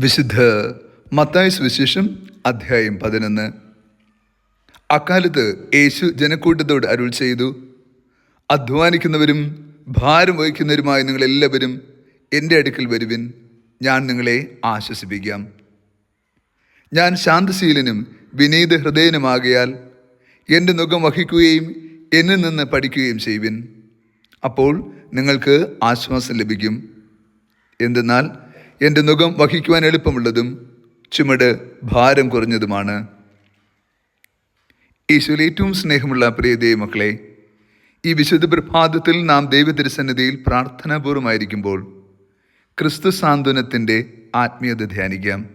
വിശുദ്ധ മത്തായ സുവിശേഷം അധ്യായം പതിനൊന്ന്. അക്കാലത്ത് യേശു ജനക്കൂട്ടത്തോട് അരുൾ ചെയ്തു അധ്വാനിക്കുന്നവരും ഭാരം വഹിക്കുന്നവരുമായ നിങ്ങളെല്ലാവരും എന്റെ അടുക്കൽ വരുവിൻ ഞാൻ നിങ്ങളെ ആശ്വസിപ്പിക്കാം. ഞാൻ ശാന്തശീലനും വിനീത ഹൃദയനുമാകയാൽ എന്റെ മുഖം വഹിക്കുകയും എന്നിൽ നിന്ന് പഠിക്കുകയും ചെയ്യുവിൻ. അപ്പോൾ നിങ്ങൾക്ക് ആശ്വാസം ലഭിക്കും. എന്തെന്നാൽ എന്റെ മുഖം വഹിക്കുവാൻ എളുപ്പമുള്ളതും ചുമട് ഭാരം കുറഞ്ഞതുമാണ്. ഈശോയിൽ ഏറ്റവും സ്നേഹമുള്ള പ്രിയ ദൈവമക്കളെ ഈ വിശുദ്ധ പ്രഭാതത്തിൽ നാം ദൈവതിരുസന്നിധിയിൽ പ്രാർത്ഥനാപൂർവമായിരിക്കുമ്പോൾ ക്രിസ്തു സാന്ത്വനത്തിന്റെ ആത്മീയത ധ്യാനിക്കാം.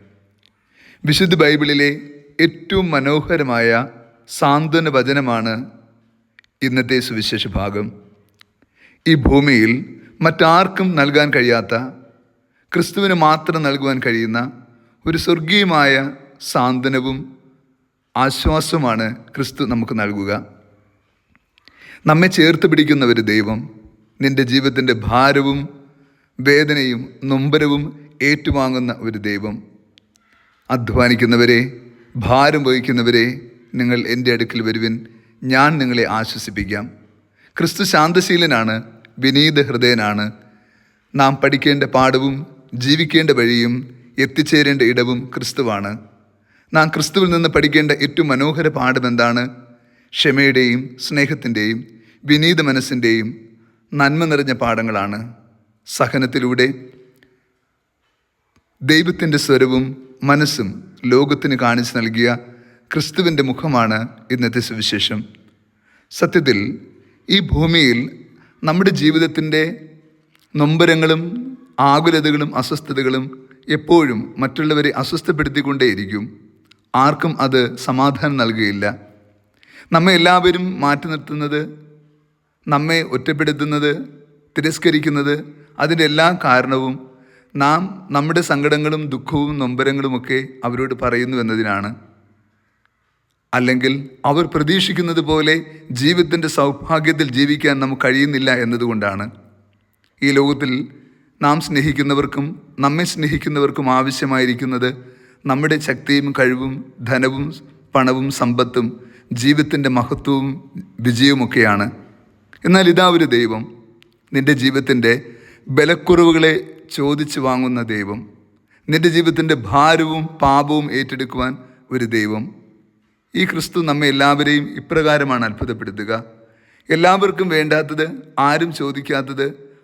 വിശുദ്ധ ബൈബിളിലെ ഏറ്റവും മനോഹരമായ സാന്ത്വന വചനമാണ് ഇന്നത്തെ സുവിശേഷ ഭാഗം. ഈ ഭൂമിയിൽ മറ്റാർക്കും നൽകാൻ കഴിയാത്ത ക്രിസ്തുവിന് മാത്രം നൽകുവാൻ കഴിയുന്ന ഒരു സ്വർഗീയമായ സാന്ത്വനവും ആശ്വാസവുമാണ് ക്രിസ്തു നമുക്ക് നൽകുക. നമ്മെ ചേർത്ത് പിടിക്കുന്ന ഒരു ദൈവം നിന്റെ ജീവിതത്തിന്റെ ഭാരവും വേദനയും നൊമ്പരവും ഏറ്റുവാങ്ങുന്ന ഒരു ദൈവം. അധ്വാനിക്കുന്നവരെ ഭാരം വഹിക്കുന്നവരെ നിങ്ങൾ എന്റെ അടുക്കൽ വരുവിൻ. ഞാൻ നിങ്ങളെ ആശ്വസിപ്പിക്കാം. ക്രിസ്തു ശാന്തശീലനാണ് വിനീത ഹൃദയനാണ് നാം പഠിക്കേണ്ട പാഠവും ജീവിക്കേണ്ട വഴിയും എത്തിച്ചേരേണ്ട ഇടവും ക്രിസ്തുവാണ്. നാം ക്രിസ്തുവിൽ നിന്ന് പഠിക്കേണ്ട ഏറ്റവും മനോഹര പാഠം എന്താണ്? ക്ഷമയുടെയും സ്നേഹത്തിന്റെയും വിനീത മനസ്സിന്റെയും നന്മ നിറഞ്ഞ പാഠങ്ങളാണ്. സഹനത്തിലൂടെ ദൈവത്തിന്റെ സ്വരവും മനസ്സും ലോകത്തിന് കാണിച്ചു നൽകിയ ക്രിസ്തുവിന്റെ മുഖമാണ് ഇന്നത്തെ സുവിശേഷം. സത്യത്തിൽ ഈ ഭൂമിയിൽ നമ്മുടെ ജീവിതത്തിന്റെ നൊമ്പരങ്ങളും ആകുലതകളും അസ്വസ്ഥതകളും എപ്പോഴും മറ്റുള്ളവരെ അസ്വസ്ഥപ്പെടുത്തിക്കൊണ്ടേയിരിക്കും. ആർക്കും അത് സമാധാനം നൽകുകയില്ല. നമ്മെ എല്ലാവരും മാറ്റി നിർത്തുന്നത് നമ്മെ ഒറ്റപ്പെടുത്തുന്നത് തിരസ്കരിക്കുന്നത് അതിന്റെ എല്ലാ കാരണവും നാം നമ്മുടെ സങ്കടങ്ങളും ദുഃഖവും നൊമ്പരങ്ങളുമൊക്കെ അവരോട് പറയുന്നു എന്നതിനാണ്. അല്ലെങ്കിൽ അവർ പ്രതീക്ഷിക്കുന്നത് പോലെ ജീവിതത്തിന്റെ സൗഭാഗ്യത്തിൽ ജീവിക്കാൻ നമുക്ക് കഴിയുന്നില്ല എന്നതുകൊണ്ടാണ്. ഈ ലോകത്തിൽ നാം സ്നേഹിക്കുന്നവർക്കും നമ്മെ സ്നേഹിക്കുന്നവർക്കും ആവശ്യമായിരിക്കുന്നത് നമ്മുടെ ശക്തിയും കഴിവും ധനവും പണവും സമ്പത്തും ജീവിതത്തിന്റെ മഹത്വവും വിജയവുമൊക്കെയാണ്. എന്നാൽ ഇതാ ഒരു ദൈവം നിന്റെ ജീവിതത്തിന്റെ ബലക്കുറവുകളെ ചോദിച്ചു വാങ്ങുന്ന ദൈവം. നിന്റെ ജീവിതത്തിന്റെ ഭാരവും പാപവും ഏറ്റെടുക്കുവാൻ ഒരു ദൈവം. ഈ ക്രിസ്തു നമ്മെ എല്ലാവരെയും ഇപ്രകാരമാണ് അത്ഭുതപ്പെടുത്തുക. എല്ലാവർക്കും വേണ്ടാത്തത് ആരും ചോദിക്കാത്തത്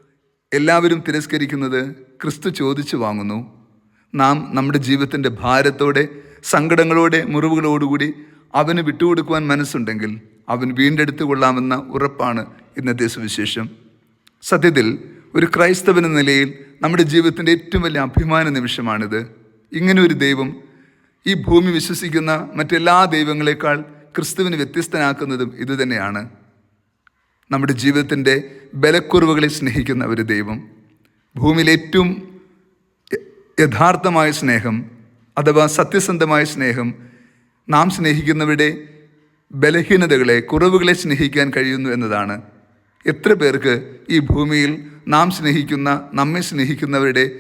എല്ലാവരും തിരസ്കരിക്കുന്നത് ക്രിസ്തു ചോദിച്ചു വാങ്ങുന്നു. നാം നമ്മുടെ ജീവിതത്തിന്റെ ഭാരത്തോടെ സങ്കടങ്ങളോടെ മുറിവുകളോടുകൂടി അവന് വിട്ടുകൊടുക്കുവാൻ മനസ്സുണ്ടെങ്കിൽ അവൻ വീണ്ടെടുത്തു കൊള്ളാമെന്ന ഉറപ്പാണ് ഇന്നത്തെ സുവിശേഷം. സത്യത്തിൽ ഒരു ക്രൈസ്തവൻ എന്ന നിലയിൽ നമ്മുടെ ജീവിതത്തിന്റെ ഏറ്റവും വലിയ അഭിമാന നിമിഷമാണിത്. ഇങ്ങനെ ഒരു ദൈവം ഈ ഭൂമി വിശ്വസിക്കുന്ന മറ്റെല്ലാ ദൈവങ്ങളെക്കാൾ ക്രിസ്തുവിന് വ്യത്യസ്തനാക്കുന്നതും ഇതുതന്നെയാണ്. നമ്മുടെ ജീവിതത്തിന്റെ ബലക്കുറവുകളെ സ്നേഹിക്കുന്ന ഒരു ദൈവം. ഭൂമിയിൽ ഏറ്റവും യഥാർത്ഥമായ സ്നേഹം അഥവാ സത്യസന്ധമായ സ്നേഹം നാം സ്നേഹിക്കുന്നവരുടെ ബലഹീനതകളെ കുറവുകളെ സ്നേഹിക്കാൻ കഴിയുന്നു എന്നതാണ്. എത്ര പേർക്ക് ഈ ഭൂമിയിൽ നാം സ്നേഹിക്കുന്ന നമ്മെ സ്നേഹിക്കുന്നവരുടെ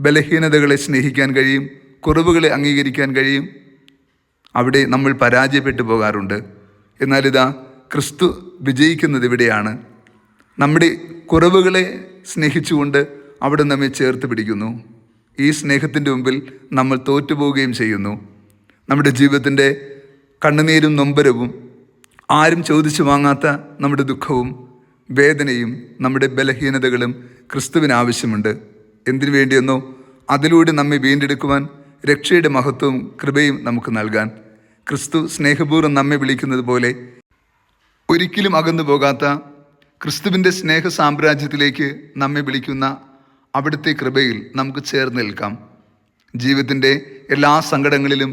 ബലഹീനതകളെ സ്നേഹിക്കാൻ കഴിയും കുറവുകളെ അംഗീകരിക്കാൻ കഴിയും? അവിടെ നമ്മൾ പരാജയപ്പെട്ടു പോകാറുണ്ട്. എന്നാലിതാ ക്രിസ്തു വിജയിക്കുന്നത് ഇവിടെയാണ്. നമ്മുടെ കുറവുകളെ സ്നേഹിച്ചുകൊണ്ട് അവിടെ നമ്മെ ചേർത്ത് പിടിക്കുന്നു. ഈ സ്നേഹത്തിന്റെ മുമ്പിൽ നമ്മൾ തോറ്റുപോവുകയും ചെയ്യുന്നു. നമ്മുടെ ജീവിതത്തിന്റെ കണ്ണുനീരും നൊമ്പരവും ആരും ചോദിച്ചു വാങ്ങാത്ത നമ്മുടെ ദുഃഖവും വേദനയും നമ്മുടെ ബലഹീനതകളും ക്രിസ്തുവിന് ആവശ്യമുണ്ട്. എന്തിനു വേണ്ടിയെന്നോ അതിലൂടെ നമ്മെ വീണ്ടെടുക്കുവാൻ രക്ഷയുടെ മഹത്വവും കൃപയും നമുക്ക് നൽകാൻ. ക്രിസ്തു സ്നേഹപൂർവം നമ്മെ വിളിക്കുന്നത് പോലെ ഒരിക്കലും അകന്നു പോകാത്ത ക്രിസ്തുവിന്റെ സ്നേഹ സാമ്രാജ്യത്തിലേക്ക് നമ്മെ വിളിക്കുന്ന അവിടുത്തെ കൃപയിൽ നമുക്ക് ചേർന്ന് നിൽക്കാം. ജീവിതത്തിന്റെ എല്ലാ സങ്കടങ്ങളിലും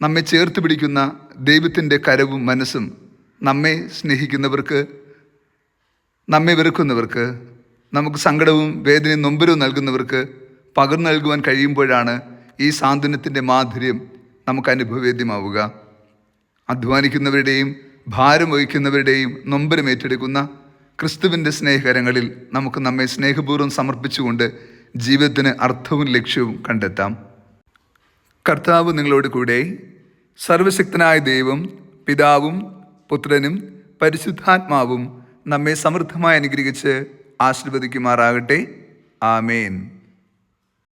നമ്മെ ചേർത്ത് പിടിക്കുന്ന ദൈവത്തിന്റെ കരവും മനസ്സും നമ്മെ സ്നേഹിക്കുന്നവർക്ക് നമ്മെ വെറുക്കുന്നവർക്ക് നമുക്ക് സങ്കടവും വേദനയും നൊമ്പരവും നൽകുന്നവർക്ക് പകർന്നു നൽകുവാൻ കഴിയുമ്പോഴാണ് ഈ സാന്ത്വനത്തിന്റെ മാധുര്യം നമുക്ക് അനുഭവവേദ്യമാവുക അധ്വാനിക്കുന്നവരുടെയും ഭാരം വഹിക്കുന്നവരുടെയും നൊമ്പരം ഏറ്റെടുക്കുന്ന ക്രിസ്തുവിന്റെ സ്നേഹകരങ്ങളിൽ നമുക്ക് നമ്മെ സ്നേഹപൂർവം സമർപ്പിച്ചുകൊണ്ട് ജീവിതത്തിന് അർത്ഥവും ലക്ഷ്യവും കണ്ടെത്താം. കർത്താവ് നിങ്ങളോട് കൂടെ സർവശക്തനായ ദൈവം പിതാവും പുത്രനും പരിശുദ്ധാത്മാവും നമ്മെ സമൃദ്ധമായി അനുഗ്രഹിച്ച് ആശീർവദിക്കുമാറാകട്ടെ. ആമേൻ.